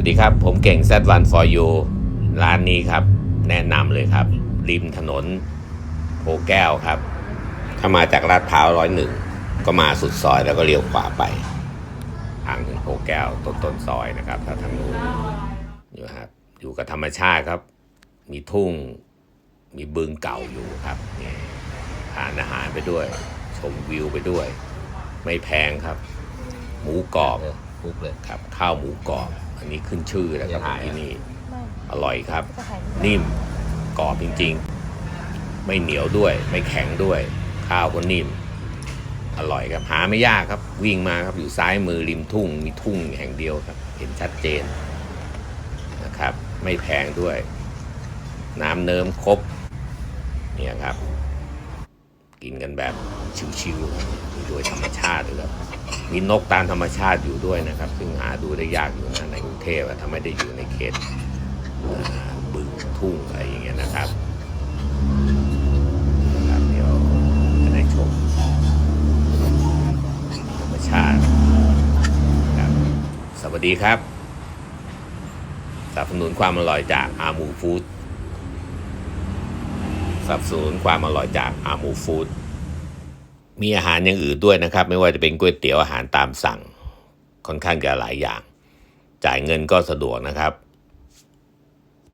วัสดีครับ ผมเก่ง Z1 for you ร้านนี้ครับ แนะนำเลยครับ ริมถนนโพแก้วครับ ถ้ามาจากลาดพร้าวร้อยหนึ่งก็มาสุดซอยแล้วก็เลี้ยวขวาไป ทางถึงโพแก้วต้นต้นซอยนะครับถ้าทางนู้นอยู่ครับอยู่กับธรรมชาติครับ มีทุ่งมีบึงเก่าอยู่ครับนี่ทานอาหารไปด้วย ชมวิวไปด้วย ไม่แพงครับ หมูกรอบฟุกเลยครับ ข้าวหมูกรอบ อันนี้ขึ้นชื่อแล้วครับยังไงที่นี่ไม่อร่อยครับจะขายนิ่มกรอบจริง ๆ ไม่เหนียวด้วย ไม่แข็งด้วย ข้าวก็นิ่ม อร่อยครับหาไม่ยากครับ วิ่งมาครับอยู่ซ้ายมือริมทุ่ง มีทุ่งแห่งเดียวครับ เห็นชัดเจนนะครับ ไม่แพงด้วย น้ำเนิ้มครบเนี่ยครับ กินกันแบบชิวๆครับอยู่ด้วยธรรมชาติเลยครับมีนกตามธรรมชาติอยู่ด้วยนะครับ ซึ่งหาดูได้ยากอยู่นะในกรุงเทพอะถ้าไม่ได้อยู่ในเขตบึงทุ่งอะไรอย่างเงี้ยนะครับนะครับเดี๋ยวจะได้ชมธรรมชาติครับสวัสดีครับสนับสนุนความอร่อยจากอามูฟู้ดสนับสนุนความอร่อยจากอามูฟู้ดมีอาหารอย่างอื่นด้วยนะครับ ไม่ว่าจะเป็นก๋วยเตี๋ยวอาหารตามสั่งค่อนข้างจะหลายอย่าง จ่ายเงินก็สะดวกนะครับ